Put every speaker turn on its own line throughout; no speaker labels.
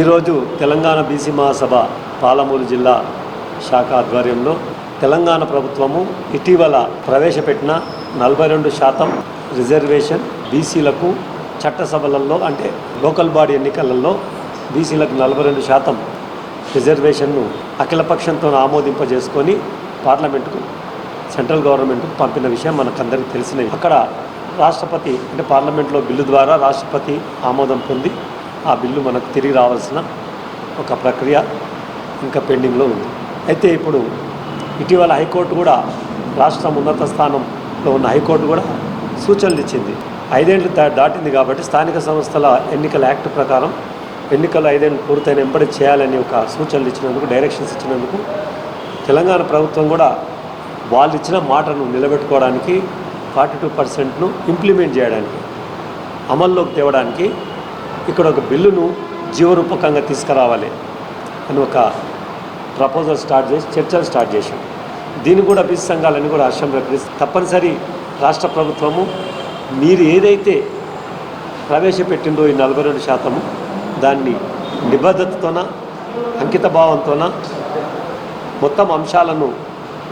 ఈరోజు తెలంగాణ బీసీ మహాసభ పాలమూరు జిల్లా శాఖ ఆధ్వర్యంలో తెలంగాణ ప్రభుత్వము ఇటీవల ప్రవేశపెట్టిన నలభై రెండు శాతం రిజర్వేషన్ బీసీలకు చట్టసభలలో అంటే లోకల్ బాడీ ఎన్నికలలో బీసీలకు నలభై రెండు శాతం రిజర్వేషన్ను అఖిలపక్షంతో ఆమోదింపజేసుకొని పార్లమెంటుకు సెంట్రల్ గవర్నమెంట్కు పంపిన విషయం మనకందరికీ తెలిసినవి. అక్కడ రాష్ట్రపతి అంటే పార్లమెంట్లో బిల్లు ద్వారా రాష్ట్రపతి ఆమోదం పొంది ఆ బిల్లు మనకు తిరిగి రావాల్సిన ఒక ప్రక్రియ ఇంకా పెండింగ్లో ఉంది. అయితే ఇప్పుడు ఇటీవల హైకోర్టు కూడా రాష్ట్రం ఉన్నత స్థానంలో ఉన్న హైకోర్టు కూడా సూచనలు ఇచ్చింది. ఐదేళ్ళు దా- దాటింది కాబట్టి స్థానిక సంస్థల ఎన్నికల యాక్ట్ ప్రకారం ఎన్నికలు ఐదేళ్ళు పూర్తయిన వెంబడి చేయాలని ఒక సూచనలు ఇచ్చినందుకు డైరెక్షన్స్ ఇచ్చినందుకు తెలంగాణ ప్రభుత్వం కూడా వాళ్ళు ఇచ్చిన మాటను నిలబెట్టుకోవడానికి ఫార్టీ టూ పర్సెంట్ను ఇంప్లిమెంట్ చేయడానికి అమల్లోకి తేవడానికి ఇక్కడ ఒక బిల్లును జీవరూపకంగా తీసుకురావాలి అని ఒక ప్రపోజల్ స్టార్ట్ చేసి చర్చలు స్టార్ట్ చేశాం. దీన్ని కూడా బీసీ సంఘాలన్నీ కూడా హర్షం ప్రకటిస్తే తప్పనిసరి రాష్ట్ర ప్రభుత్వము మీరు ఏదైతే ప్రవేశపెట్టిందో ఈ నలభై రెండు శాతము దాన్ని నిబద్ధతతోన అంకిత భావంతోన మొత్తం అంశాలను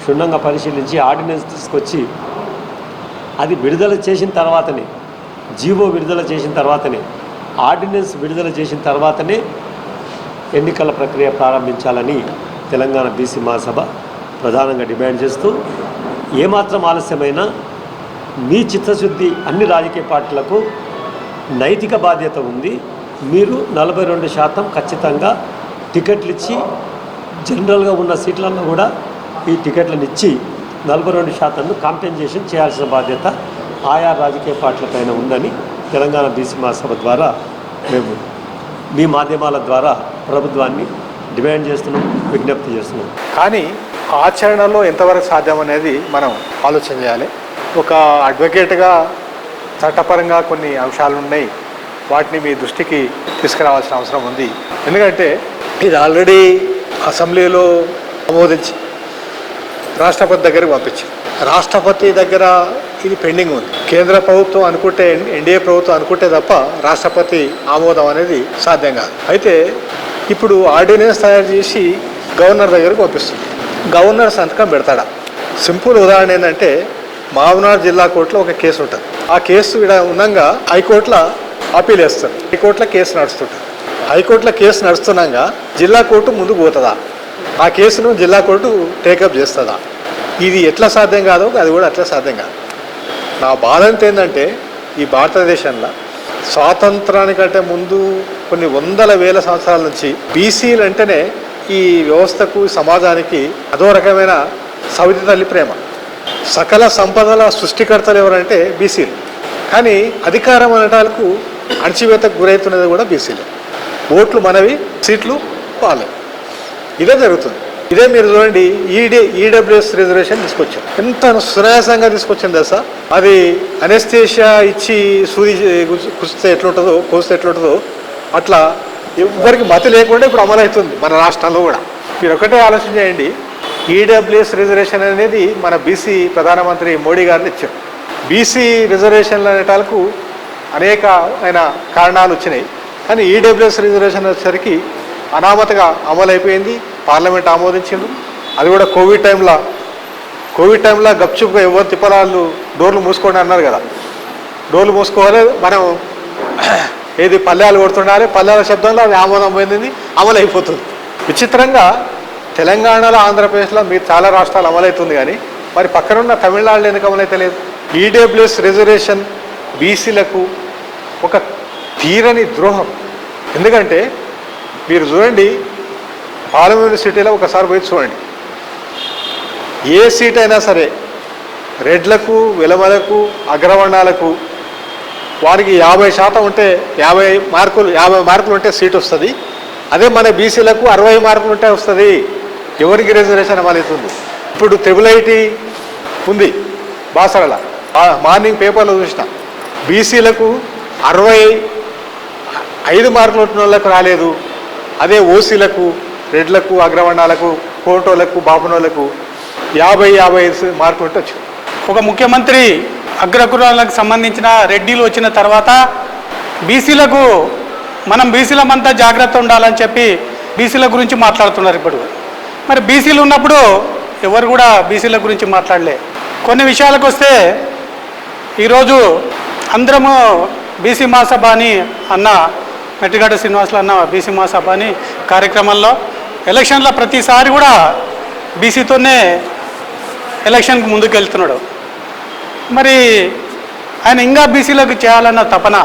క్షుణ్ణంగా పరిశీలించి ఆర్డినెన్స్ తీసుకొచ్చి అది విడుదల చేసిన తర్వాతనే జీవో విడుదల చేసిన తర్వాతనే ఆర్డినెన్స్ విడుదల చేసిన తర్వాతనే ఎన్నికల ప్రక్రియ ప్రారంభించాలని తెలంగాణ బీసీ మహాసభ ప్రధానంగా డిమాండ్ చేస్తూ ఏమాత్రం ఆలస్యమైనా మీ చిత్తశుద్ధి అన్ని రాజకీయ పార్టీలకు నైతిక బాధ్యత ఉంది. మీరు నలభై రెండు శాతం ఖచ్చితంగా టికెట్లు ఇచ్చి జనరల్గా ఉన్న సీట్లలో కూడా ఈ టికెట్లను ఇచ్చి నలభై రెండు శాతంను కాంపెన్సేషన్ చేయాల్సిన బాధ్యత ఆయా రాజకీయ పార్టీలపైన ఉందని తెలంగాణ బీసీ మహాసభ ద్వారా మేము మీ మాధ్యమాల ద్వారా ప్రభుత్వాన్ని డిమాండ్ చేస్తున్నాం విజ్ఞప్తి చేస్తున్నాం.
కానీ ఆచరణలో ఎంతవరకు సాధ్యం అనేది మనం ఆలోచన చేయాలి. ఒక అడ్వకేట్గా చట్టపరంగా కొన్ని అంశాలు ఉన్నాయి. వాటిని మీ దృష్టికి తీసుకురావాల్సిన అవసరం ఉంది. ఎందుకంటే ఇది ఆల్రెడీ అసెంబ్లీలో ఆమోదించి రాష్ట్రపతి దగ్గరికి పంపించింది. రాష్ట్రపతి దగ్గర ఇది పెండింగ్ ఉంది కేంద్ర ప్రభుత్వం అనుకుంటే ఎన్డీఏ ప్రభుత్వం అనుకుంటే తప్ప రాష్ట్రపతి ఆమోదం అనేది సాధ్యం కాదు అయితే ఇప్పుడు ఆర్డినెన్స్ తయారు చేసి గవర్నర్ దగ్గరకు పంపిస్తుంది గవర్నర్ సంతకం పెడతాడా సింపుల్ ఉదాహరణ ఏంటంటే మామనాడు జిల్లా కోర్టులో ఒక కేసు ఉంటుంది ఆ కేసు ఇక్కడ ఉన్నంగా హైకోర్టులో అప్పీల్ వేస్తారు హైకోర్టులో కేసు నడుస్తుంటుంది హైకోర్టులో కేసు నడుస్తున్నాగా జిల్లా కోర్టు ముందుకు పోతుందా ఆ కేసును జిల్లా కోర్టు టేకప్ చేస్తుందా ఇది ఎట్లా సాధ్యం కాదో అది కూడా అట్లా సాధ్యం కాదు నా బాధ అంతా ఏంటంటే ఈ భారతదేశంలో స్వాతంత్రానికంటే ముందు కొన్ని వందల వేల సంవత్సరాల నుంచి బీసీలు అంటేనే ఈ వ్యవస్థకు సమాజానికి అదో రకమైన సవితి తల్లి ప్రేమ. సకల సంపదల సృష్టికర్తలు ఎవరంటే బీసీలు. కానీ అధికారం అనటాలకు అణచివేతకు గురవుతున్నది కూడా బీసీలే. ఓట్లు మనవి సీట్లు వాళ్ళవి. ఇదే జరుగుతుంది. ఇదే మీరు చూడండి ఈడీ ఈడబ్ల్యూఎస్ రిజర్వేషన్ తీసుకొచ్చాం ఎంత సునాయాసంగా తీసుకొచ్చింది దశ అది అనెస్థేషియా ఇచ్చి సూది కుస్తే ఎట్లుంటుందో కోస్తే ఎట్లుంటుందో అట్లా ఎవరికి మతి లేకుండా ఇప్పుడు అమలు అవుతుంది మన రాష్ట్రంలో కూడా. మీరు ఒకటే ఆలోచన చేయండి ఈడబ్ల్యూఎస్ రిజర్వేషన్ అనేది మన బీసీ ప్రధానమంత్రి మోడీ గారిని ఇచ్చారు. బీసీ రిజర్వేషన్లు అనేటాలకు అనేక ఆయన కారణాలు వచ్చినాయి. కానీ ఈడబ్ల్యూఎస్ రిజర్వేషన్ వచ్చేసరికి అనామతగా అమలు అయిపోయింది పార్లమెంట్ ఆమోదించింది అది కూడా కోవిడ్ టైంలో. కోవిడ్ టైంలో గప్చుప్గా ఎవరు తిప్పలాళ్ళు డోర్లు మూసుకోండి అన్నారు కదా. డోర్లు మూసుకోవాలి మనం ఏది పల్లెలు కొడుతుండాలి పల్లెల శబ్దంలో అది ఆమోదం పోయింది అమలు అయిపోతుంది విచిత్రంగా తెలంగాణలో ఆంధ్రప్రదేశ్లో మీరు చాలా రాష్ట్రాలు అమలవుతుంది కానీ మరి పక్కనున్న తమిళనాడులో ఎందుకు అమలైతే లేదు? ఈడబ్ల్యూఎస్ రిజర్వేషన్ బీసీలకు ఒక తీరని ద్రోహం. ఎందుకంటే మీరు చూడండి పాలమూరు సిటీలో ఒకసారి పోయి చూడండి. ఏ సీట్ అయినా సరే రెడ్లకు విలమలకు అగ్రవర్ణాలకు వారికి యాభై శాతం ఉంటే యాభై మార్కులు యాభై మార్కులు ఉంటే సీట్ వస్తుంది. అదే మన బీసీలకు అరవై మార్కులు ఉంటే వస్తుంది. ఎవరికి రిజర్వేషన్ అమలవుతుంది ఇప్పుడు త్రిబుల్ ఐటీ ఉంది బాసరల మార్నింగ్ పేపర్లో చూసిన. బీసీలకు అరవై ఐదు మార్కులు ఉంటున్న వాళ్ళకు రాలేదు. అదే ఓసీలకు రెడ్లకు అగ్రవర్ణాలకు కోటోలకు బాపనోళ్ళకు యాభై యాభై ఐదు మార్కులు ఉంటే
ఒక ముఖ్యమంత్రి అగ్రకులాలకు సంబంధించిన రెడ్డిలు వచ్చిన తర్వాత బీసీలకు మనం బీసీలమంతా జాగ్రత్త ఉండాలని చెప్పి బీసీల గురించి మాట్లాడుతున్నారు ఇప్పుడు. మరి బీసీలు ఉన్నప్పుడు ఎవరు కూడా బీసీల గురించి మాట్లాడలే. కొన్ని విషయాలకు వస్తే ఈరోజు అందరము బీసీ మహాసభ అని అన్న మెట్టిగడ్డ శ్రీనివాసులు అన్న బీసీ మహాసభ అని కార్యక్రమంలో ఎలక్షన్లో ప్రతిసారి కూడా బీసీతోనే ఎలక్షన్కి ముందుకు వెళ్తున్నాడు మరి ఆయన ఇంకా బీసీలకు చేయాలన్న తపన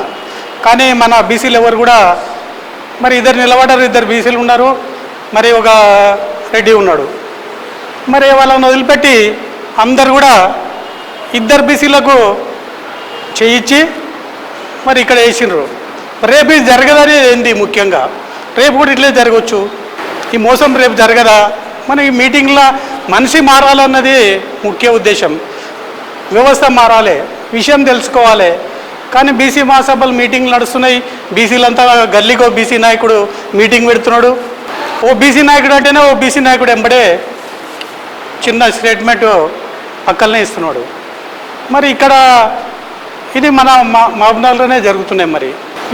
కానీ మన బీసీలు ఎవరు కూడా మరి ఇద్దరు నిలబడ్డారు ఇద్దరు బీసీలు ఉన్నారు మరి ఒక రెడ్డి ఉన్నాడు. మరి వాళ్ళని వదిలిపెట్టి అందరు కూడా ఇద్దరు బీసీలకు చేయించి మరి ఇక్కడ వేసిండ్రు. రేపు ఇది జరగదని ఏంది ముఖ్యంగా? రేపు కూడా ఇట్లే జరగవచ్చు ఈ మోసం రేపు జరగదా? మన ఈ మీటింగ్లో మనిషి మారాలన్నది ముఖ్య ఉద్దేశం. వ్యవస్థ మారాలి విషయం తెలుసుకోవాలి. కానీ బీసీ మహాసభలు మీటింగ్లు నడుస్తున్నాయి. బీసీలంతా గల్లీకో బీసీ నాయకుడు మీటింగ్ పెడుతున్నాడు. ఓ బీసీ నాయకుడు అంటేనే ఓ బీసీ నాయకుడు ఎంబడే చిన్న స్టేట్మెంట్ అక్కలనే ఇస్తున్నాడు. మరి ఇక్కడ ఇది మన మా- మహబూబ్నగర్లోనే జరుగుతున్నాయి మరి.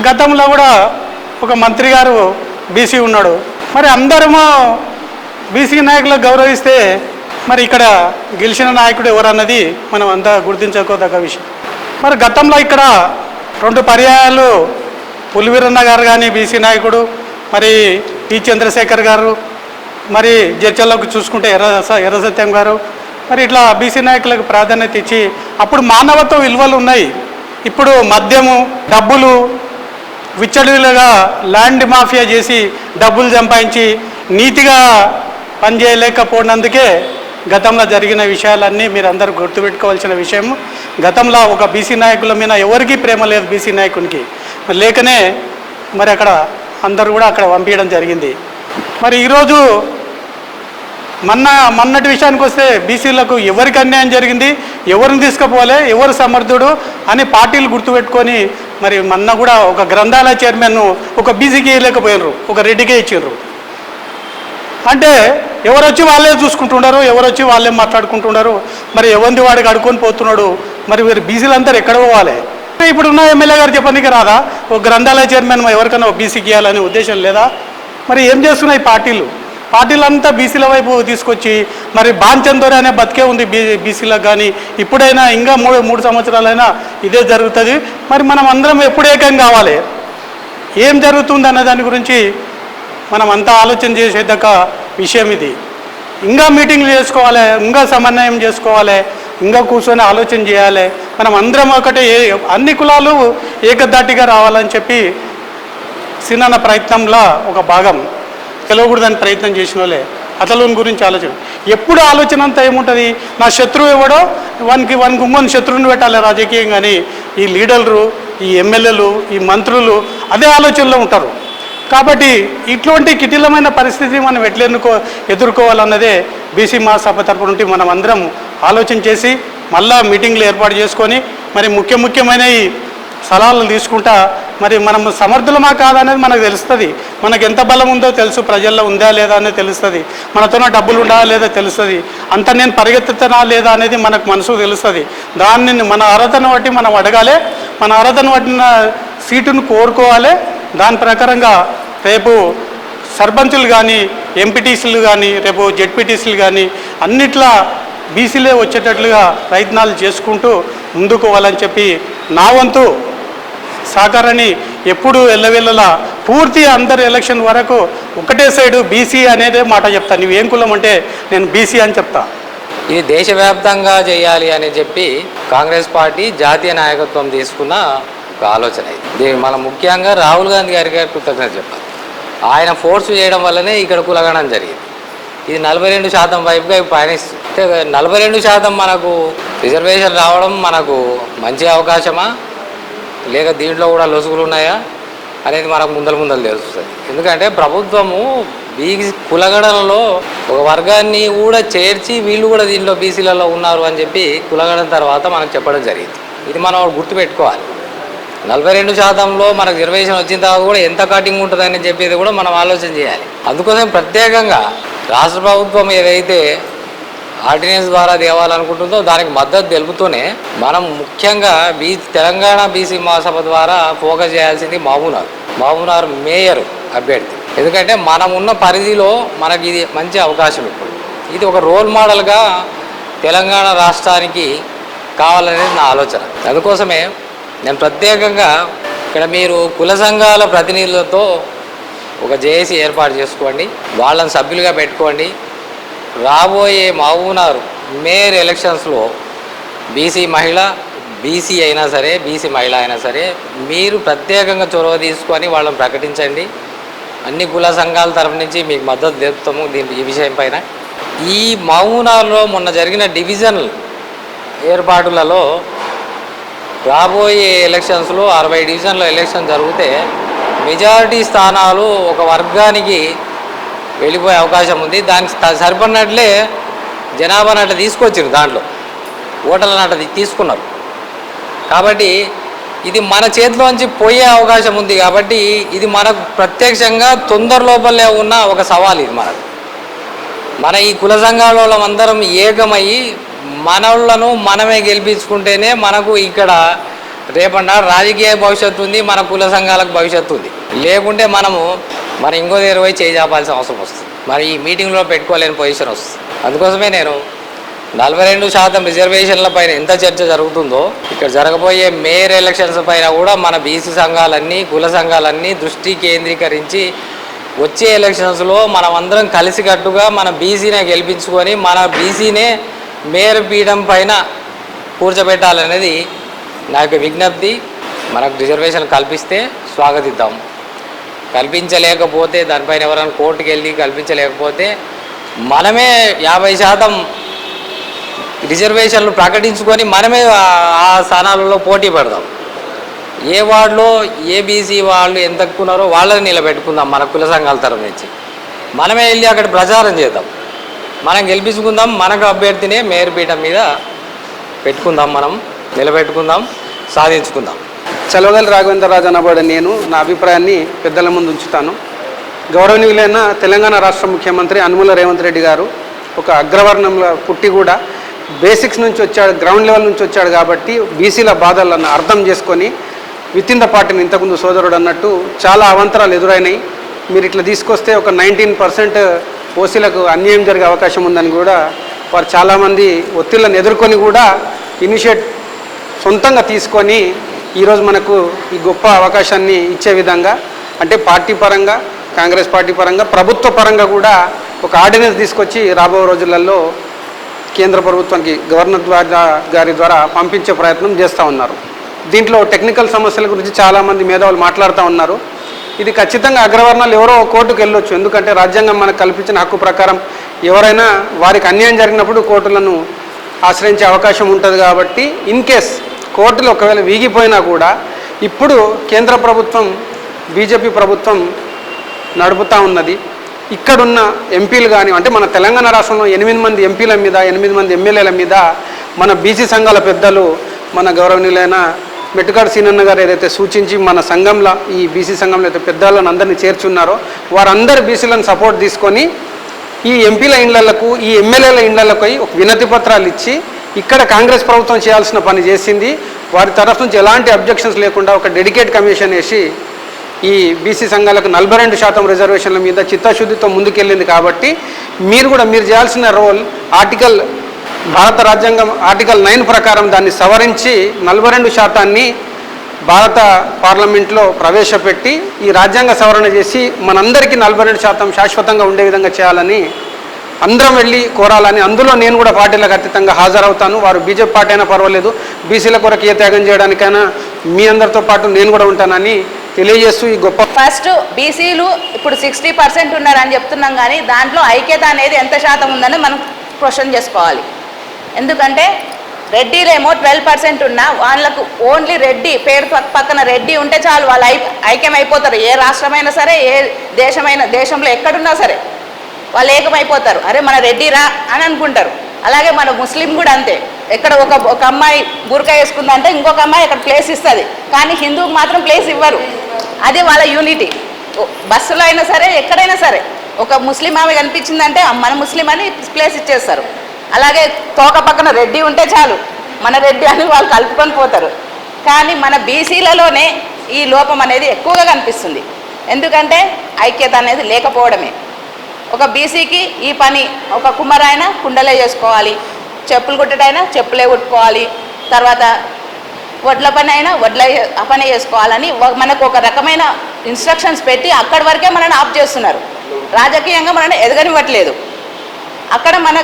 గతంలో కూడా ఒక మంత్రి గారు బీసీ ఉన్నాడు. మరి అందరము బీసీ నాయకులకు గౌరవిస్తే మరి ఇక్కడ గెలిచిన నాయకుడు ఎవరన్నది మనం అంతా గుర్తించుకోదగ్గ విషయం. మరి గతంలో ఇక్కడ రెండు పర్యాయాలు పులివీరన్న గారు కానీ బీసీ నాయకుడు మరి పి చంద్రశేఖర్ గారు మరి జడ్చల్లోకి చూసుకుంటే ఎర్ర ఎర్ర సత్యం గారు మరి ఇట్లా బీసీ నాయకులకు ప్రాధాన్యత ఇచ్చి అప్పుడు మానవత్వ విలువలు ఉన్నాయి. ఇప్పుడు మద్యము డబ్బులు విచ్చడిలుగా ల్యాండ్ మాఫియా చేసి డబ్బులు సంపాదించి నీతిగా పనిచేయలేకపోయినందుకే గతంలో జరిగిన విషయాలన్నీ మీరు అందరూ గుర్తుపెట్టుకోవాల్సిన విషయం. గతంలో ఒక బీసీ నాయకుల మీద ఎవరికీ ప్రేమ లేదు బీసీ నాయకునికి. లేకనే మరి అక్కడ అందరూ కూడా అక్కడ పంపించడం జరిగింది. మరి ఈరోజు మొన్న మొన్నటి విషయానికి వస్తే బీసీలకు ఎవరికి అన్యాయం జరిగింది ఎవరిని తీసుకుపోవాలి ఎవరు సమర్థుడు అని పార్టీలు గుర్తుపెట్టుకొని మరి మొన్న కూడా ఒక గ్రంథాలయ చైర్మన్ ఒక బీసీకి వేయలేకపోయినారు ఒక రెడ్డికే ఇచ్చిండ్రు. అంటే ఎవరొచ్చి వాళ్ళే చూసుకుంటున్నారు ఎవరొచ్చి వాళ్ళే మాట్లాడుకుంటున్నారు మరి ఎవరిది వాడికి అడుకొని పోతున్నాడు మరి వీరు బీసీలందరూ ఎక్కడ పోవాలి? ఇప్పుడు ఉన్న ఎమ్మెల్యే గారు చెప్పడానికి రాదా? ఒక గ్రంథాలయ చైర్మన్ ఎవరికైనా ఒక బీసీకి ఇవ్వాలనే ఉద్దేశం లేదా? మరి ఏం చేస్తున్నాయి పార్టీలు? పార్టీలంతా బీసీల వైపు తీసుకొచ్చి మరి బాంచందోరే అనే బతికే ఉంది బీ బీసీలకు కానీ ఇప్పుడైనా ఇంకా మూడు మూడు సంవత్సరాలైనా ఇదే జరుగుతుంది. మరి మనం అందరం ఎప్పుడు ఏకం కావాలి? ఏం జరుగుతుంది అనే దాని గురించి మనం అంతా ఆలోచన చేసేదక్క విషయం ఇది. ఇంకా మీటింగ్లు చేసుకోవాలి ఇంకా సమన్వయం చేసుకోవాలి ఇంకా కూర్చొని ఆలోచన చేయాలి. మనం అందరం ఒకటే ఏ అన్ని కులాలు ఏకదాటిగా రావాలని చెప్పి సిన్న ప్రయత్నంలో ఒక భాగం. పిలవకూడదని ప్రయత్నం చేసిన వాళ్ళే. అతలుని గురించి ఆలోచన. ఎప్పుడు ఆలోచన అంతా ఏముంటుంది? నా శత్రువు ఎవడో? వానికి వానికి ఇంకొని శత్రువుని పెట్టాలి రాజకీయం కానీ ఈ లీడర్లు ఈ ఎమ్మెల్యేలు ఈ మంత్రులు అదే ఆలోచనలో ఉంటారు. కాబట్టి ఇటువంటి కిటిలమైన పరిస్థితి మనం ఎట్లెన్నుకో ఎదుర్కోవాలన్నదే బీసీ మహాసభ తరపు నుండి మనం అందరం ఆలోచన చేసి మళ్ళా మీటింగ్లు ఏర్పాటు చేసుకొని మరి ముఖ్య ముఖ్యమైన ఈ సలహాలు తీసుకుంటా మరి మనం సమర్థులమా కాదనేది మనకు తెలుస్తుంది. మనకు ఎంత బలం ఉందో తెలుసు ప్రజల్లో ఉందా లేదా అనేది తెలుస్తుంది. మనతోన డబ్బులు ఉందా లేదా తెలుస్తుంది. అంత నేను పరిగెత్తుతున్నా లేదా అనేది మనకు మనసు తెలుస్తుంది. దాన్ని మన అర్హతను బట్టి మనం అడగాలి మన అర్హతను పట్టిన సీటును కోరుకోవాలి. దాని ప్రకారంగా రేపు సర్పంచులు కానీ ఎంపీటీసీలు కానీ రేపు జెడ్పీటీసీలు కానీ అన్నిట్లా బీసీలే వచ్చేటట్లుగా ప్రయత్నాలు చేసుకుంటూ ముందుకోవాలని చెప్పి నా వంతు సహకారాన్ని ఎప్పుడు ఎల్లవెల్లలా పూర్తి అందరు ఎలక్షన్ వరకు ఒకటే సైడు బీసీ అనేదే మాట చెప్తా. నువ్వేం కులం అంటే నేను బీసీ అని చెప్తా.
ఇది దేశవ్యాప్తంగా చేయాలి అని చెప్పి కాంగ్రెస్ పార్టీ జాతీయ నాయకత్వం తీసుకున్న ఒక ఆలోచన ఇది. మన మనం ముఖ్యంగా రాహుల్ గాంధీ గారికి కృతజ్ఞత చెప్పాలి. ఆయన ఫోర్స్ చేయడం వల్లనే ఇక్కడ కులగడం జరిగింది. ఇది నలభై రెండు శాతం వైపుగా పయనిస్తుంది అంటే నలభై రెండు శాతం మనకు రిజర్వేషన్ రావడం మనకు మంచి అవకాశమా? లేక దీంట్లో కూడా లొసుగులు ఉన్నాయా అనేది మనకు ముందల ముందలు తెలుస్తుంది. ఎందుకంటే ప్రభుత్వము బీసీ కులగడలలో ఒక వర్గాన్ని కూడా చేర్చి వీళ్ళు కూడా దీంట్లో బీసీలలో ఉన్నారు అని చెప్పి కులగడం తర్వాత మనకు చెప్పడం జరిగింది. ఇది మనం గుర్తుపెట్టుకోవాలి. నలభై రెండు శాతంలో మనకు రిజర్వేషన్ వచ్చిన తర్వాత కూడా ఎంత కటింగ్ ఉంటుందని చెప్పేది కూడా మనం ఆలోచన చేయాలి. అందుకోసం ప్రత్యేకంగా రాష్ట్ర ప్రభుత్వం ఏదైతే ఆర్డినెన్స్ ద్వారా తేవాలనుకుంటుందో దానికి మద్దతు తెలుపుతూనే మనం ముఖ్యంగా బీ తెలంగాణ బీసీ మహాసభ ద్వారా ఫోకస్ చేయాల్సింది మహబూబ్నగర్. మహబూబ్నగర్ మేయర్ అభ్యర్థి. ఎందుకంటే మనం ఉన్న పరిధిలో మనకి ఇది మంచి అవకాశం ఇప్పుడు. ఇది ఒక రోల్ మోడల్గా తెలంగాణ రాష్ట్రానికి కావాలనేది నా ఆలోచన. అందుకోసమే నేను ప్రత్యేకంగా ఇక్కడ మీరు కుల సంఘాల ప్రతినిధులతో ఒక జేఏసీ ఏర్పాటు చేసుకోండి వాళ్ళని సభ్యులుగా పెట్టుకోండి రాబోయే మహబూబ్నగర్ మేయర్ ఎలక్షన్స్లో బీసీ మహిళ బీసీ అయినా సరే బీసీ మహిళ అయినా సరే మీరు ప్రత్యేకంగా చొరవ తీసుకొని వాళ్ళని ప్రకటించండి. అన్ని కుల సంఘాల తరఫు నుంచి మీకు మద్దతు తెలుపుతాము దీని ఈ విషయం పైన. ఈ మౌనాల్లో మొన్న జరిగిన డివిజన్ ఏర్పాటులలో రాబోయే ఎలక్షన్స్లో అరవై డివిజన్లో ఎలక్షన్ జరిగితే మెజారిటీ స్థానాలు ఒక వర్గానికి వెళ్ళిపోయే అవకాశం ఉంది. దానికి సరిపడినట్లే జనాభా నట తీసుకొచ్చారు దాంట్లో. ఓటర్ల నట తీసుకున్నారు. కాబట్టి ఇది మన చేతిలోంచి పోయే అవకాశం ఉంది కాబట్టి ఇది మనకు ప్రత్యక్షంగా తొందర లోపలే ఉన్న ఒక సవాల్ ఇది మనకు. మన ఈ కుల సంఘాల అందరం ఏకమయ్యి మనలను మనమే గెలిపించుకుంటేనే మనకు ఇక్కడ రేపన్నా రాజకీయ భవిష్యత్తు ఉంది మన కుల సంఘాలకు భవిష్యత్తు ఉంది. లేకుంటే మనము మరి ఇంకో దగ్గర పోయి చేయాల్సిన అవసరం వస్తుంది. మరి ఈ మీటింగ్లో పెట్టుకోలేని పొజిషన్ వస్తుంది. అందుకోసమే నేను నలభై రెండు శాతం రిజర్వేషన్ల పైన ఎంత చర్చ జరుగుతుందో ఇక్కడ జరగబోయే మేయర్ ఎలక్షన్స్ పైన కూడా మన బీసీ సంఘాలన్నీ కుల సంఘాలన్నీ దృష్టి కేంద్రీకరించి వచ్చే ఎలక్షన్స్లో మనం అందరం కలిసికట్టుగా మన బీసీనే గెలిపించుకొని మన బీసీనే మేయర్ పీఠం పైన కూర్చోబెట్టాలనేది నా యొక్క విజ్ఞప్తి. మనకు రిజర్వేషన్ కల్పిస్తే స్వాగతిద్దాం. కల్పించలేకపోతే దానిపైన ఎవరైనా కోర్టుకు వెళ్ళి కల్పించలేకపోతే మనమే యాభై శాతం రిజర్వేషన్లు ప్రకటించుకొని మనమే ఆ- స్థానాలలో పోటీ పెడదాం. ఏ వార్డులో ఏబీసీ వాళ్ళు ఎంత ఎక్కున్నారో వాళ్ళని నిలబెట్టుకుందాం మన కుల సంఘాల తరఫు నుంచి. మనమే వెళ్ళి అక్కడ ప్రచారం చేద్దాం. మనం గెలిపించుకుందాం మనకు అభ్యర్థినే మేయర్ పీఠం మీద పెట్టుకుందాం మనం నిలబెట్టుకుందాం సాధించుకుందాం.
చలవగల రాఘవేంద్రరాజు అనబడే నేను నా అభిప్రాయాన్ని పెద్దల ముందు ఉంచుతాను. గౌరవనీయులైన తెలంగాణ రాష్ట్ర ముఖ్యమంత్రి అనుమల రేవంత్ రెడ్డి గారు ఒక అగ్రవర్ణంలో పుట్టి కూడా బేసిక్స్ నుంచి వచ్చాడు గ్రౌండ్ లెవెల్ నుంచి వచ్చాడు కాబట్టి బీసీల బాధలను అర్థం చేసుకొని విత్ ఇన్ ద పార్టీని ఇంతకుముందు సోదరుడు అన్నట్టు చాలా అవంతరాలు ఎదురైనాయి. మీరు ఇట్లా తీసుకొస్తే ఒక నైన్టీన్ పర్సెంట్ ఓసీలకు అన్యాయం జరిగే అవకాశం ఉందని కూడా వారు చాలామంది ఒత్తిళ్ళను ఎదుర్కొని కూడా ఇనిషియేట్ సొంతంగా తీసుకొని ఈరోజు మనకు ఈ గొప్ప అవకాశాన్ని ఇచ్చే విధంగా అంటే పార్టీ పరంగా కాంగ్రెస్ పార్టీ పరంగా ప్రభుత్వ పరంగా కూడా ఒక ఆర్డినెన్స్ తీసుకొచ్చి రాబో రోజులలో కేంద్ర ప్రభుత్వానికి గవర్నర్ ద్వారా గారి ద్వారా పంపించే ప్రయత్నం చేస్తూ ఉన్నారు. దీంట్లో టెక్నికల్ సమస్యల గురించి చాలామంది మేధావులు మాట్లాడుతూ ఉన్నారు. ఇది ఖచ్చితంగా అగ్రవర్ణాలు ఎవరో కోర్టుకు వెళ్ళొచ్చు. ఎందుకంటే రాజ్యాంగం మనకు కల్పించిన హక్కు ప్రకారం ఎవరైనా వారికి అన్యాయం జరిగినప్పుడు కోర్టులను ఆశ్రయించే అవకాశం ఉంటుంది కాబట్టి ఇన్ కేస్ కోర్టులు ఒకవేళ వీగిపోయినా కూడా ఇప్పుడు కేంద్ర ప్రభుత్వం బీజేపీ ప్రభుత్వం నడుపుతూ ఉన్నది. ఇక్కడున్న ఎంపీలు కానీ అంటే మన తెలంగాణ రాష్ట్రంలో ఎనిమిది మంది ఎంపీల మీద ఎనిమిది మంది ఎమ్మెల్యేల మీద మన బీసీ సంఘాల పెద్దలు మన గౌరవనీయులైన మెట్టుకాడు సీనన్న గారు ఏదైతే సూచించి మన సంఘంలో ఈ బీసీ సంఘంలో అయితే పెద్దలను అందరినీ చేర్చున్నారో వారందరు బీసీలను సపోర్ట్ తీసుకొని ఈ ఎంపీల ఇండ్లకు ఈ ఎమ్మెల్యేల ఇండ్లకు ఒక వినతి పత్రాలు ఇచ్చి ఇక్కడ కాంగ్రెస్ ప్రభుత్వం చేయాల్సిన పని చేసింది. వారి తరఫు నుంచి ఎలాంటి అబ్జెక్షన్స్ లేకుండా ఒక డెడికేట్ కమిషన్ వేసి ఈ బీసీ సంఘాలకు నలభై రెండు శాతం రిజర్వేషన్ల మీద చిత్తశుద్ధితో ముందుకెళ్ళింది కాబట్టి మీరు కూడా మీరు చేయాల్సిన రోల్ ఆర్టికల్ భారత రాజ్యాంగం ఆర్టికల్ నైన్ ప్రకారం దాన్ని సవరించి నలభై రెండు శాతాన్ని భారత పార్లమెంట్లో ప్రవేశపెట్టి ఈ రాజ్యాంగ సవరణ చేసి మనందరికీ నలభై రెండు శాతం శాశ్వతంగా ఉండే విధంగా చేయాలని అందరం వెళ్ళి కోరాలని. అందులో నేను కూడా పార్టీలకు అతీతంగా హాజరవుతాను. వారు బీజేపీ పార్టీ అయినా పర్వాలేదు. బీసీల కొరకు ఏ త్యాగం చేయడానికైనా మీ అందరితో పాటు నేను కూడా ఉంటానని తెలియజేస్తూ ఈ గొప్ప
ఫస్ట్ బీసీలు ఇప్పుడు సిక్స్టీ పర్సెంట్ ఉన్నారని చెప్తున్నాం కానీ దాంట్లో ఐక్యత అనేది ఎంత శాతం ఉందని మనం క్వశ్చన్ చేసుకోవాలి. ఎందుకంటే రెడ్డిలేమో ట్వెల్వ్ పర్సెంట్ ఉన్నా వాళ్ళకు ఓన్లీ రెడ్డి పేరు పక్కన రెడ్డి ఉంటే చాలు వాళ్ళు ఐ ఐక్యం అయిపోతారు ఏ రాష్ట్రమైనా సరే ఏ దేశమైన దేశంలో ఎక్కడున్నా సరే. వాళ్ళు ఏకమైపోతారు. అరే మన రెడ్డిరా అని అనుకుంటారు. అలాగే మన ముస్లిం కూడా అంతే. ఎక్కడ ఒక ఒక అమ్మాయి బురకా వేసుకుందంటే ఇంకొక అమ్మాయి అక్కడ ప్లేస్ ఇస్తుంది. కానీ హిందువుకి మాత్రం ప్లేస్ ఇవ్వరు. అది వాళ్ళ యూనిటీ బస్సులో అయినా సరే ఎక్కడైనా సరే ఒక ముస్లిం ఆమె కనిపించిందంటే మన ముస్లిం అని ప్లేస్ ఇచ్చేస్తారు. అలాగే తోక పక్కన రెడ్డి ఉంటే చాలు. మన రెడ్డి అని వాళ్ళు కలుపుకొని పోతారు. కానీ మన బీసీలలోనే ఈ లోపం అనేది ఎక్కువగా కనిపిస్తుంది. ఎందుకంటే ఐక్యత అనేది లేకపోవడమే. ఒక బీసీకి ఈ పని ఒక కుమ్మరైనా కుండలే చేసుకోవాలి చెప్పులు కుట్టడైనా చెప్పులే కుట్టుకోవాలి తర్వాత వడ్ల పని అయినా వడ్ల పని చేసుకోవాలని మనకు ఒక రకమైన ఇన్స్ట్రక్షన్స్ పెట్టి అక్కడి వరకే మనల్ని ఆఫ్ చేస్తున్నారు. రాజకీయంగా మనల్ని ఎదగనివ్వట్లేదు. అక్కడ మన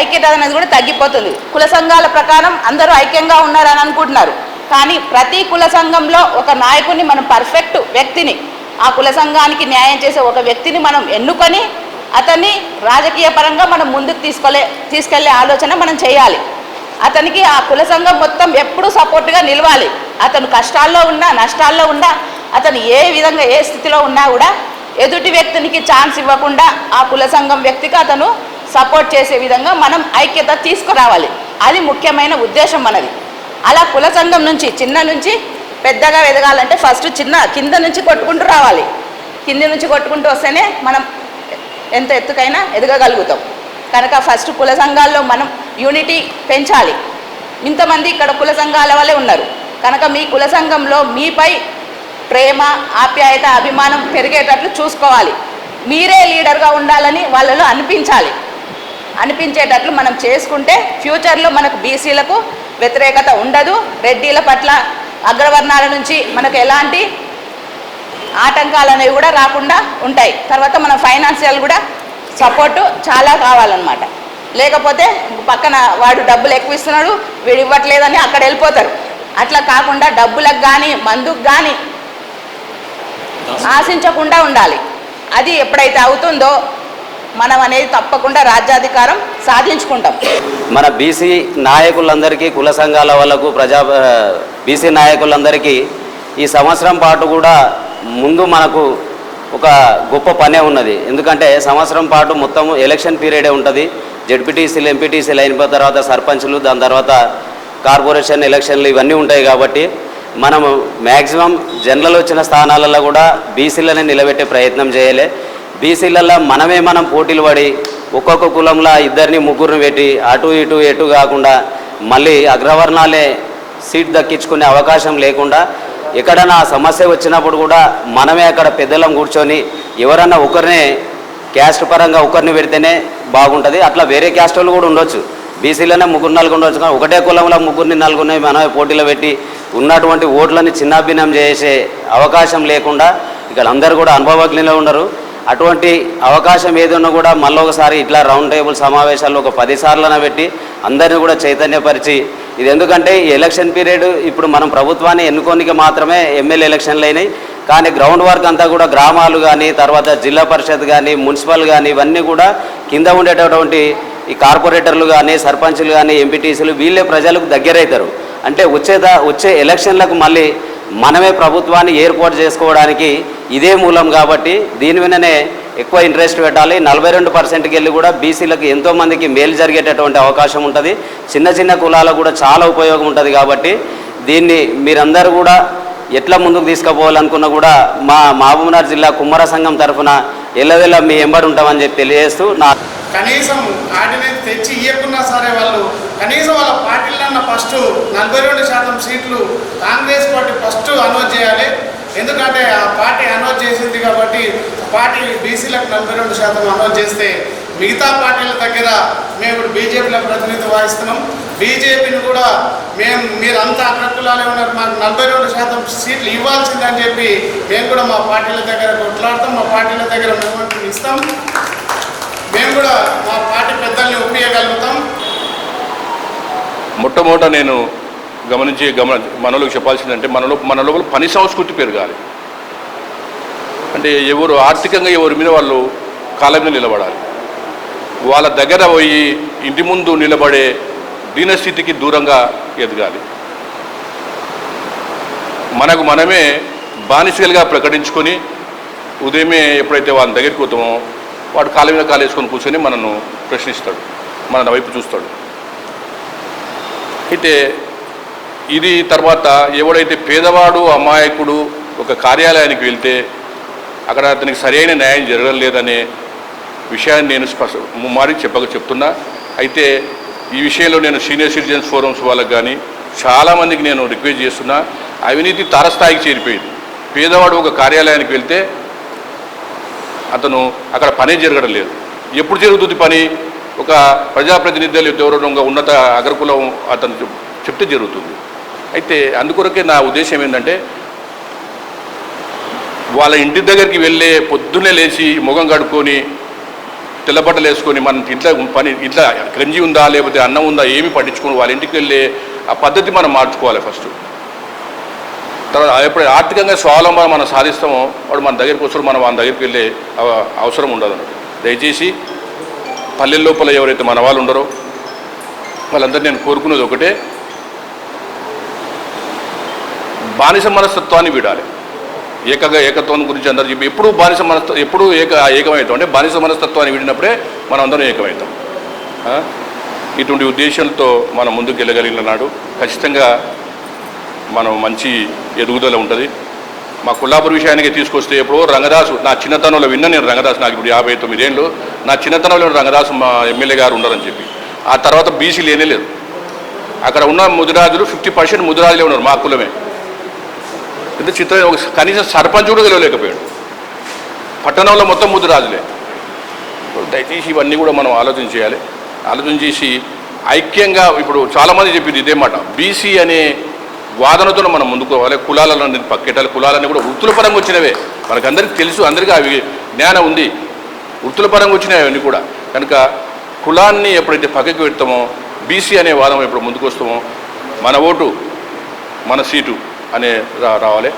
ఐక్యత అనేది కూడా తగ్గిపోతుంది. కుల సంఘాల ప్రకారం అందరూ ఐక్యంగా ఉన్నారని అనుకుంటున్నారు. కానీ ప్రతి కుల సంఘంలో ఒక నాయకుడిని మనం పర్ఫెక్ట్ వ్యక్తిని ఆ కుల సంఘానికి న్యాయం చేసే ఒక వ్యక్తిని మనం ఎన్నుకొని అతన్ని రాజకీయ పరంగా మనం ముందుకు తీసుకెళ్ళే తీసుకెళ్ళే ఆలోచన మనం చేయాలి. అతనికి ఆ కుల సంఘం మొత్తం ఎప్పుడూ సపోర్ట్గా నిలవాలి. అతను కష్టాల్లో ఉన్నా నష్టాల్లో ఉన్నా అతను ఏ విధంగా ఏ స్థితిలో ఉన్నా కూడా ఎదుటి వ్యక్తినికి ఛాన్స్ ఇవ్వకుండా ఆ కుల సంఘం వ్యక్తికి అతను సపోర్ట్ చేసే విధంగా మనం ఐక్యత తీసుకురావాలి. అది ముఖ్యమైన ఉద్దేశం మనది. అలా కుల సంఘం నుంచి చిన్న నుంచి పెద్దగా ఎదగాలంటే ఫస్ట్ చిన్న కింద నుంచి కొట్టుకుంటూ రావాలి. కింద నుంచి కొట్టుకుంటూ వస్తేనే మనం ఎంత ఎత్తుకైనా ఎదగగలుగుతాం. కనుక ఫస్ట్ కుల సంఘాల్లో మనం యూనిటీ పెంచాలి. ఇంతమంది ఇక్కడ కుల సంఘాల వాళ్ళే ఉన్నారు. కనుక మీ కుల సంఘంలో మీపై ప్రేమ ఆప్యాయత అభిమానం పెరిగేటట్లు చూసుకోవాలి. మీరే లీడర్గా ఉండాలని వాళ్ళలో అనిపించాలి. అనిపించేటట్లు మనం చేసుకుంటే ఫ్యూచర్లో మనకు బీసీలకు వ్యతిరేకత ఉండదు. రెడ్డీల పట్ల అగ్రవర్ణాల నుంచి మనకు ఎలాంటి ఆటంకాలు అనేవి కూడా రాకుండా ఉంటాయి. తర్వాత మన ఫైనాన్షియల్ కూడా సపోర్టు చాలా కావాలన్నమాట. లేకపోతే పక్కన వాడు డబ్బులు ఎక్కువ ఇస్తున్నాడు వీడు ఇవ్వట్లేదని అక్కడ వెళ్ళిపోతారు. అట్లా కాకుండా డబ్బులకు కానీ మందుకు కానీ ఆశించకుండా ఉండాలి. అది ఎప్పుడైతే అవుతుందో మనం అనేది తప్పకుండా రాజ్యాధికారం సాధించుకుంటాం.
మన బీసీ నాయకులందరికీ కుల సంఘాల వాళ్ళకు ప్రజా బీసీ నాయకులందరికీ ఈ సంవత్సరం పాటు కూడా ముందు మనకు ఒక గొప్ప పనే ఉన్నది. ఎందుకంటే సంవత్సరం పాటు మొత్తం ఎలక్షన్ పీరియడే ఉంటుంది. జడ్పీటీసీలు ఎంపీటీసీలు అయిన తర్వాత సర్పంచ్లు దాని తర్వాత కార్పొరేషన్ ఎలక్షన్లు ఇవన్నీ ఉంటాయి కాబట్టి మనము మ్యాక్సిమం జనరల్ వచ్చిన స్థానాలలో కూడా బీసీలనే నిలబెట్టే ప్రయత్నం చేయలే. బీసీలలో మనమే మనం పోటీలు పడి ఒక్కొక్క కులంలో ఇద్దరిని ముగ్గురిని పెట్టి అటు ఇటు ఎటు కాకుండా మళ్ళీ అగ్రవర్ణాలే సీట్ దక్కించుకునే అవకాశం లేకుండా ఎక్కడైనా సమస్య వచ్చినప్పుడు కూడా మనమే అక్కడ పెద్దలం కూర్చొని ఎవరన్నా ఒకరినే క్యాస్ట్ పరంగా ఒకరిని పెడితేనే బాగుంటుంది. అట్లా వేరే క్యాస్ట్ వాళ్ళు కూడా ఉండొచ్చు. బీసీలోనే ముగ్గురు నలుగురు ఉండొచ్చు కానీ ఒకటే కులంలో ముగ్గురిని నలుగురిని మనమే పోటీలో పెట్టి ఉన్నటువంటి ఓట్లని చిన్నాభిన్నం చేసే అవకాశం లేకుండా ఇక్కడ అందరూ కూడా అనుభవజ్ఞులే ఉండరు. అటువంటి అవకాశం ఏదన్నా కూడా మళ్ళీ ఒకసారి ఇట్లా రౌండ్ టేబుల్ సమావేశాల్లో ఒక పదిసార్లన పెట్టి అందరిని కూడా చైతన్యపరిచి ఇది ఎందుకంటే ఈ ఎలక్షన్ పీరియడ్ ఇప్పుడు మనం ప్రభుత్వాన్ని ఎన్నుకోనికి మాత్రమే ఎమ్మెల్యే ఎలక్షన్లు అయినాయి. కానీ గ్రౌండ్ వర్క్ అంతా కూడా గ్రామాలు కానీ తర్వాత జిల్లా పరిషత్ కానీ మున్సిపల్ కానీ ఇవన్నీ కూడా కింద ఉండేటటువంటి ఈ కార్పొరేటర్లు కానీ సర్పంచులు కానీ ఎంపీటీసీలు వీళ్ళే ప్రజలకు దగ్గరవుతారు. అంటే వచ్చేదా వచ్చే ఎలక్షన్లకు మళ్ళీ మనమే ప్రభుత్వాన్ని ఏర్పాటు చేసుకోవడానికి ఇదే మూలం కాబట్టి దీని మీదనే ఎక్కువ ఇంట్రెస్ట్ పెట్టాలి. నలభై రెండు పర్సెంట్కి వెళ్ళి కూడా బీసీలకు ఎంతోమందికి మేలు జరిగేటటువంటి అవకాశం ఉంటుంది. చిన్న చిన్న కులాలకు కూడా చాలా ఉపయోగం ఉంటుంది కాబట్టి దీన్ని మీరందరూ కూడా ఎట్లా ముందుకు తీసుకుపోవాలనుకున్నా కూడా మా మహబూబ్నగర్ జిల్లా కుమ్మర సంఘం తరఫున ఎల్లవెల్ల మీ ఎంబడి ఉంటామని చెప్పి తెలియజేస్తూ నా
కనీసం ఆర్డినెన్స్ తెచ్చి ఇవ్వకున్నా సరే వాళ్ళు కనీసం వాళ్ళ పార్టీలన్న ఫస్ట్ నలభై రెండు శాతం సీట్లు కాంగ్రెస్ పార్టీ ఫస్ట్ అనౌన్స్ చేయాలి. ఎందుకంటే ఆ పార్టీ అనౌన్స్ చేసింది కాబట్టి పార్టీ బీసీలకు నలభై రెండు శాతం అనౌన్స్ చేస్తే మిగతా పార్టీల దగ్గర మేము ఇప్పుడు బీజేపీలో ప్రతినిధి వహిస్తున్నాం బీజేపీని కూడా మేము మీరంతా అగ్రకులాలే ఉన్నారు. మాకు నలభై రెండు శాతం సీట్లు ఇవ్వాల్సిందని చెప్పి మేము కూడా మా పార్టీల దగ్గర కొట్లాడతాం. మా పార్టీల దగ్గర మేము ఇస్తాం. మేము కూడా మా పార్టీ పెద్దల్ని ఒప్పియగలుగుతాం.
మొట్టమొదట నేను గమనించి గమన మనలోకి చెప్పాల్సిందంటే మనలో మన లోపల పని సంస్కృతి పెరగాలి. అంటే ఎవరు ఆర్థికంగా ఎవరి మీద వాళ్ళు కాళ్ళ మీద నిలబడాలి. వాళ్ళ దగ్గర పోయి ఇంటి ముందు నిలబడే దీనస్థితికి దూరంగా ఎదగాలి. మనకు మనమే బానిసలుగా ప్రకటించుకొని ఉదయమే ఎప్పుడైతే వాళ్ళ దగ్గరికి పోతామో వాడు కాలు మీద కాలు వేసుకొని కూర్చొని మనను ప్రశ్నిస్తాడు మన వైపు చూస్తాడు. అయితే ఇది తర్వాత ఎవడైతే పేదవాడు అమాయకుడు ఒక కార్యాలయానికి వెళ్తే అక్కడ అతనికి సరైన న్యాయం జరగలేదనే విషయాన్ని నేను స్పష్ట ముమ్మారి చెప్పక చెప్తున్నా. అయితే ఈ విషయంలో నేను సీనియర్ సిటిజన్స్ ఫోరమ్స్ వాళ్ళకి కానీ చాలామందికి నేను రిక్వెస్ట్ చేస్తున్నా. అవినీతి తారస్థాయికి చేరిపోయింది. పేదవాడు ఒక కార్యాలయానికి వెళ్తే అతను అక్కడ పని జరగడం లేదు. ఎప్పుడు జరుగుతుంది పని? ఒక ప్రజాప్రతినిధులు ఎవరైనా ఉన్నత అగ్రకులం అతను చెప్తే జరుగుతుంది. అయితే అందుకొరకే నా ఉద్దేశం ఏంటంటే వాళ్ళ ఇంటి దగ్గరికి వెళ్ళే పొద్దున్నే లేచి ముఖం కడుక్కొని తెల్లబట్టలు వేసుకొని మన ఇంట్లో పని ఇంట్లో గంజి ఉందా లేకపోతే అన్నం ఉందా ఏమి పట్టించుకొని వాళ్ళ ఇంటికి వెళ్ళే ఆ పద్ధతి మనం మార్చుకోవాలి ఫస్ట్. తర్వాత ఎప్పుడు ఆర్థికంగా స్వావలంబన మనం సాధిస్తామో వాడు మన దగ్గరికి వస్తారు మనం వాళ్ళ దగ్గరికి వెళ్ళే అవసరం ఉండదు దయచేసి పల్లెల లోపల ఎవరైతే మన వాళ్ళు ఉండరో వాళ్ళందరూ నేను కోరుకునేది ఒకటే. బానిస మనస్తత్వాన్ని వీడాలి. ఏకగా ఏకత్వం గురించి అందరూ చెప్పి ఎప్పుడు బానిస మనస్త ఎప్పుడు ఏక ఏకమవుతాం. అంటే బానిస మనస్తత్వాన్ని వీడినప్పుడే మనం అందరం ఏకమవుతాం. ఇటువంటి ఉద్దేశంతో మనం ముందుకు వెళ్ళగలిగిన నాడు ఖచ్చితంగా మనం మంచి ఎదుగుదల ఉంటుంది. మా కొల్లాపూర్ విషయానికి తీసుకొస్తే ఎప్పుడో రంగదాసు నా చిన్నతనంలో విన్నా నేను రంగదాసు నాకు ఇప్పుడు యాభై తొమ్మిదేళ్ళు నా చిన్నతనంలో రంగదాసు మా ఎమ్మెల్యే గారు ఉన్నారని చెప్పి. ఆ తర్వాత బీసీ లేనే లేదు. అక్కడ ఉన్న ముదిరాజులు ఫిఫ్టీ పర్సెంట్ ముదిరాజులే ఉన్నారు మా కులమే. ఇంత చిత్ర ఒక కనీసం సర్పంచ్ కూడా గెలవలేకపోయాడు పట్టణంలో మొత్తం ముదిరాజులే. దయచేసి ఇవన్నీ కూడా మనం ఆలోచన చేయాలి. ఆలోచన చేసి ఐక్యంగా ఇప్పుడు చాలామంది చెప్పింది ఇదే మాట. బీసీ అనే వాదనతో మనం ముందుకోవాలి కులాలను పక్కెట్టాలి కులాలన్నీ కూడా వృత్తుల పరంగా వచ్చినవే. మనకందరికీ తెలుసు అందరికీ అవి జ్ఞానం ఉంది. వృత్తుల పరంగా వచ్చినవి అవన్నీ కూడా. కనుక కులాన్ని ఎప్పుడైతే పక్కకి పెడతామో బీసీ అనే వాదం ఎప్పుడు ముందుకు వస్తామో మన ఓటు మన సీటు అనే రా రావాలి.